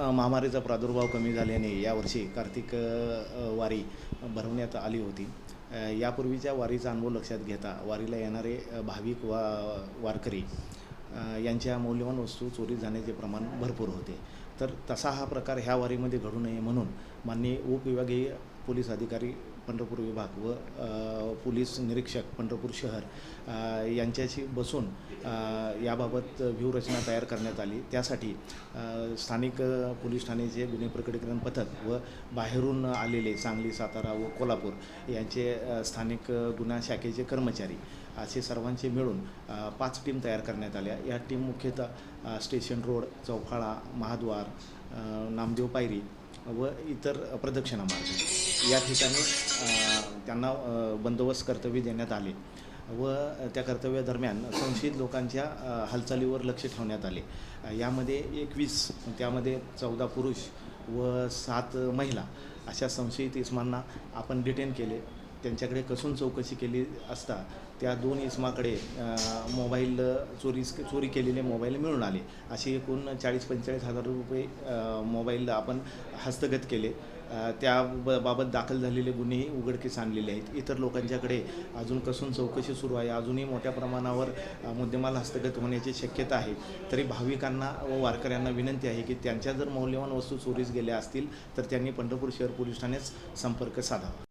महामारीचा प्रादुर्भाव कमी झाल्याने यावर्षी कार्तिक वारी भरवण्यात आली होती. यापूर्वीच्या वारीचा अनुभव लक्षात घेता वारीला येणारे भाविक वा वारकरी यांच्या मौल्यवान वस्तू चोरी जाण्याचे प्रमाण भरपूर होते. तर तसा हा प्रकार ह्या वारीमध्ये घडू नये म्हणून माननीय उपविभागीय पोलीस अधिकारी पंढरपूर विभाग व पोलीस निरीक्षक पंढरपूर शहर यांच्याशी बसून याबाबत व्यूहरचना तयार करण्यात आली. त्यासाठी स्थानिक पोलीस ठाण्याचे गुन्हे प्रकटीकरण पथक व बाहेरून आलेले सांगली सातारा व कोल्हापूर यांचे स्थानिक गुन्हा शाखेचे कर्मचारी असे सर्वांचे मिळून पाच टीम तयार करण्यात आल्या. या टीम मुख्यतः स्टेशन रोड चौफाळा महाद्वार नामदेव पायरी व इतर प्रदक्षिणा मार्ग या ठिकाणी त्यांना बंदोबस्त कर्तव्य देण्यात आले व त्या कर्तव्यादरम्यान संशयित लोकांच्या हालचालीवर लक्ष ठेवण्यात आले. यामध्ये एकवीस त्यामध्ये चौदा पुरुष व सात महिला अशा संशयित इस्मांना आपण डिटेन केले. त्यांच्याकडे कसून चौकशी केली असता त्या दोन इसमाकडे मोबाईल चोरी चोरी केलेले मोबाईल मिळून आले. असे एकूण चाळीस पंचेचाळीस हजार रुपये मोबाईल आपण हस्तगत केले. त्या ब बाबत दाखल झालेले गुन्हेही उघडकीस आणलेले आहेत. इतर लोकांच्याकडे अजून कसून चौकशी सुरू आहे. अजूनही मोठ्या प्रमाणावर मुद्देमाल हस्तगत होण्याची शक्यता आहे. तरी भाविकांना व वारकऱ्यांना विनंती आहे की त्यांच्या जर मौल्यवान वस्तू चोरीस गेल्या असतील तर त्यांनी पंढरपूर शहर पोलीस ठाण्यास संपर्क साधावा.